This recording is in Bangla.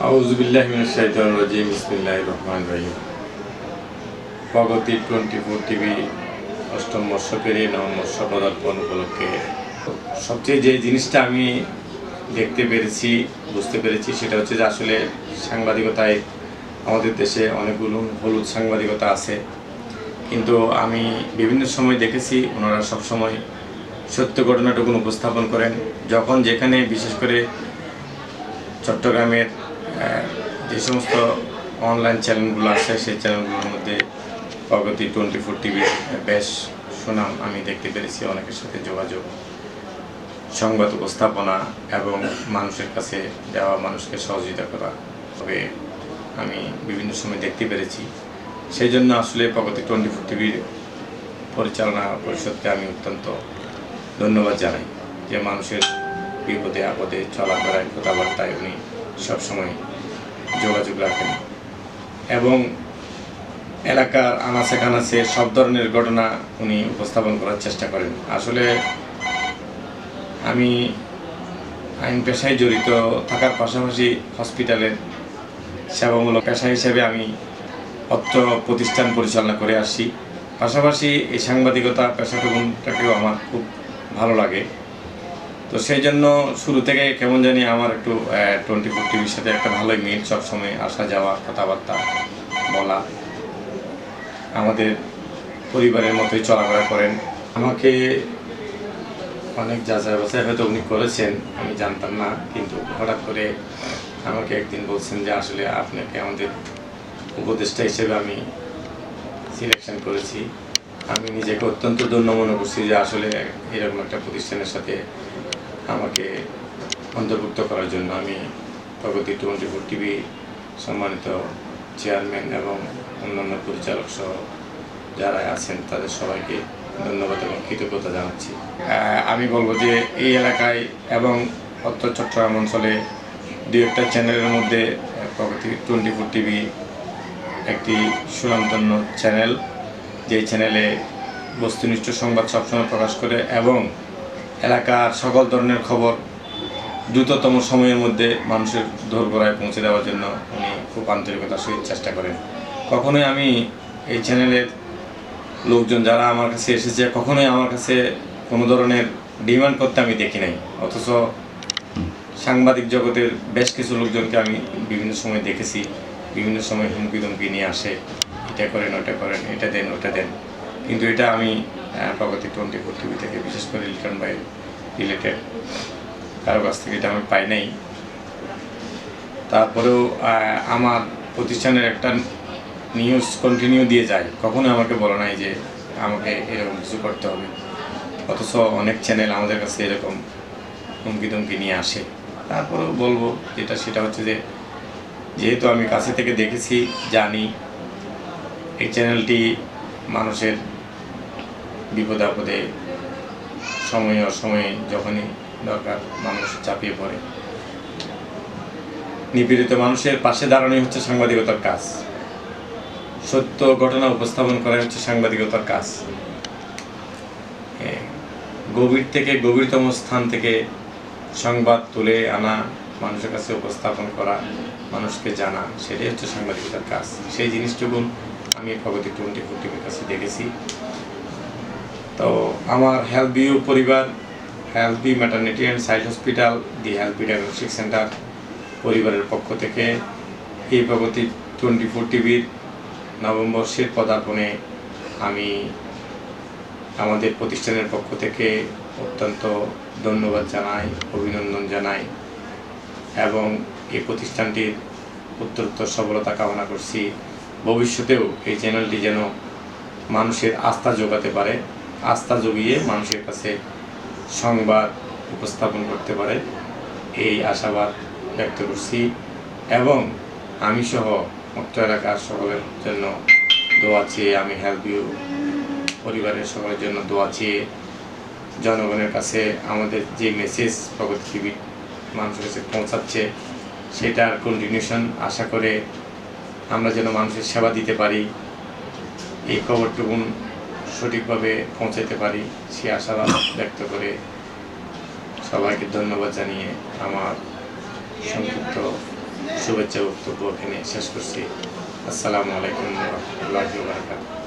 আউজুবিল্লাহ শাইতান রাজিম বিসমিল্লাহ রহমান রহিম। প্রগতি টোয়েন্টি ফোর টিভি অষ্টম মৎস্যকেরী নবম মৎস্য পদার্পণ উপলক্ষে সবচেয়ে যে জিনিসটা আমি দেখতে পেরেছি, বুঝতে পেরেছি, সেটা হচ্ছে যে আসলে সাংবাদিকতায় আমাদের দেশে অনেকগুলো হলুদ সাংবাদিকতা আছে। কিন্তু আমি বিভিন্ন সময় দেখেছি, ওনারা সবসময় সত্য ঘটনাটুকু উপস্থাপন করেন। যখন যেখানে, বিশেষ করে চট্টগ্রামের যে সমস্ত অনলাইন চ্যানেলগুলো আছে, সেই চ্যানেলগুলোর মধ্যে প্রগতি টোয়েন্টি ফোর টিভির বেশ সুনাম আমি দেখতে পেরেছি, অনেকের সাথে যোগাযোগ, সংবাদ উপস্থাপনা এবং মানুষের কাছে যাওয়া, মানুষকে সহযোগিতা করা। তবে আমি বিভিন্ন সময় দেখতে পেরেছি। সেই জন্য আসলে প্রগতি টোয়েন্টি ফোর টিভির পরিচালনা পরিষদকে আমি অত্যন্ত ধন্যবাদ জানাই যে মানুষের বিপদে, আপদে, চলাফেরায়, কথাবার্তায় উনি সবসময় যোগাযোগ রাখেন। এবং এলাকার আনাচে কানাচে সব ধরনের ঘটনা উনি উপস্থাপন করার চেষ্টা করেন। আসলে আমি আইন পেশায় জড়িত, থাকার পাশাপাশি হসপিটালের সেবামূলক পেশা হিসেবে আমি অত্র প্রতিষ্ঠান পরিচালনা করে আসছি পাশাপাশি এই সাংবাদিকতা, পেশাটুকুনটাকেও আমার খুব ভালো লাগে। তো সেই জন্য শুরু থেকে কেমন জানি আমার একটু টোয়েন্টি ফোর টিভির সাথে একটা ভালোই মিল, সবসময় আসা যাওয়া, কথাবার্তা বলা। আমাদের পরিবারের মতোই চলাফেরা করেন। আমাকে অনেক যাচাই বাছাই হয়তো উনি করেছেন, আমি জানতাম না, কিন্তু হঠাৎ করে আমাকে একদিন বলছেন যে আসলে আপনাকে আমাদের উপদেষ্টা হিসেবে আমি সিলেকশন করেছি। আমি নিজেকে অত্যন্ত ধন্য মনে করছি যে আসলে এরকম একটা প্রতিষ্ঠানের সাথে আমাকে অন্তর্ভুক্ত করার জন্য আমি প্রগতি টোয়েন্টি ফোর টিভি সম্মানিত চেয়ারম্যান এবং অন্যান্য পরিচালক সহ যারা আছেন, তাদের সবাইকে ধন্যবাদ এবং কৃতজ্ঞতা জানাচ্ছি। আমি বলব যে এই এলাকায় এবং উত্তর চট্টগ্রাম অঞ্চলে দু একটা চ্যানেলের মধ্যে প্রগতি টোয়েন্টি ফোর টিভি একটি সুনামধন্য চ্যানেল। যে চ্যানেলে বস্তুনিষ্ঠ সংবাদ সবসময় প্রকাশ করে এবং এলাকার সকল ধরনের খবর দ্রুততম সময়ের মধ্যে মানুষের দোরগোড়ায় পৌঁছে দেওয়ার জন্য উনি খুব আন্তরিকতার সহিত চেষ্টা করেন। কখনোই আমি এই চ্যানেলের লোকজন যারা আমার কাছে এসেছে, কখনোই আমার কাছে কোনো ধরনের ডিমান্ড করতে আমি দেখি নাই। অথচ সাংবাদিক জগতের বেশ কিছু লোকজনকে আমি বিভিন্ন সময় দেখেছি, বিভিন্ন সময় হুমকি ধমকি নিয়ে আসে, এটা করেন, ওটা করেন, এটা দেন, ওটা দেন। কিন্তু এটা আমি প্রগতি টোয়েন্টি ফোর টিভি থেকে, বিশেষ করে লিটন বাই রিলেটেড, কারও কাছ থেকে এটা আমি পাই নাই। তারপরেও আমার প্রতিষ্ঠানের একটা নিউজ কন্টিনিউ দিয়ে যায়। কখনো আমাকে বলে নাই যে আমাকে এরকম কিছু করতে হবে। অথচ অনেক চ্যানেল আমাদের কাছে এরকম হুমকি ধমকি নিয়ে আসে। তারপরেও বলব যেটা, সেটা হচ্ছে যে, যেহেতু আমি কাছে থেকে দেখেছি, জানি, এই চ্যানেলটি মানুষের বিপদে আপদে সময়ে অসময়ে যখনই দরকার মানুষ চাপিয়ে পড়ে। নিপীড়িত মানুষের পাশে দাঁড়ানোই হচ্ছে সাংবাদিকতার কাজ। সত্য ঘটনা উপস্থাপন করা হচ্ছে সাংবাদিকতার কাজ। গভীর থেকে গভীরতম স্থান থেকে সংবাদ তুলে আনা, মানুষের কাছে উপস্থাপন করা, মানুষকে জানা, সেটাই হচ্ছে সাংবাদিকতার কাজ। সেই জিনিসটুকু আমি প্রগতি টোয়েন্টি ফোর টিভির কাছে দেখেছি। তো আমার হেলথ বিউ পরিবার health B maternity and side hospital the health B diagnostic centre পরিবারের পক্ষ থেকে এই প্রগতি টোয়েন্টি ফোর টিভির নববর্ষের পদার্পণে আমি আমাদের প্রতিষ্ঠানের পক্ষ থেকে অত্যন্ত ধন্যবাদ জানাই, অভিনন্দন জানাই এবং এই প্রতিষ্ঠানটির উত্তরোত্তর সফলতা কামনা করছি। ভবিষ্যতেও এই চ্যানেলটি যেন মানুষের আস্থা যোগাতে পারে। আস্থা জগিয়ে মানুষের কাছে সংবাদ উপস্থাপন করতে পারে। এই আশাবাদ ব্যক্ত করছি এবং আমি সহ মুক্ত এলাকার সকলের জন্য দোয়া চেয়ে আমি হেল্প ইউ পরিবারের সকলের জন্য দোয়া চেয়ে জনগণের কাছে আমাদের যে মেসেজ প্রগতি মানুষের কাছে পৌঁছাচ্ছে, সেটার কন্টিনিউশন আশা করে আমরা যেন মানুষের সেবা দিতে পারি। এই খবরটুকুন সঠিকভাবে পৌঁছাতে পারি সে আশা ব্যক্ত করে সবাইকে ধন্যবাদ জানিয়ে আমার সংক্ষিপ্ত শুভেচ্ছা বক্তব্য এখানে শেষ করছি। আসসালামু আলাইকুম রহমতুল্লাহ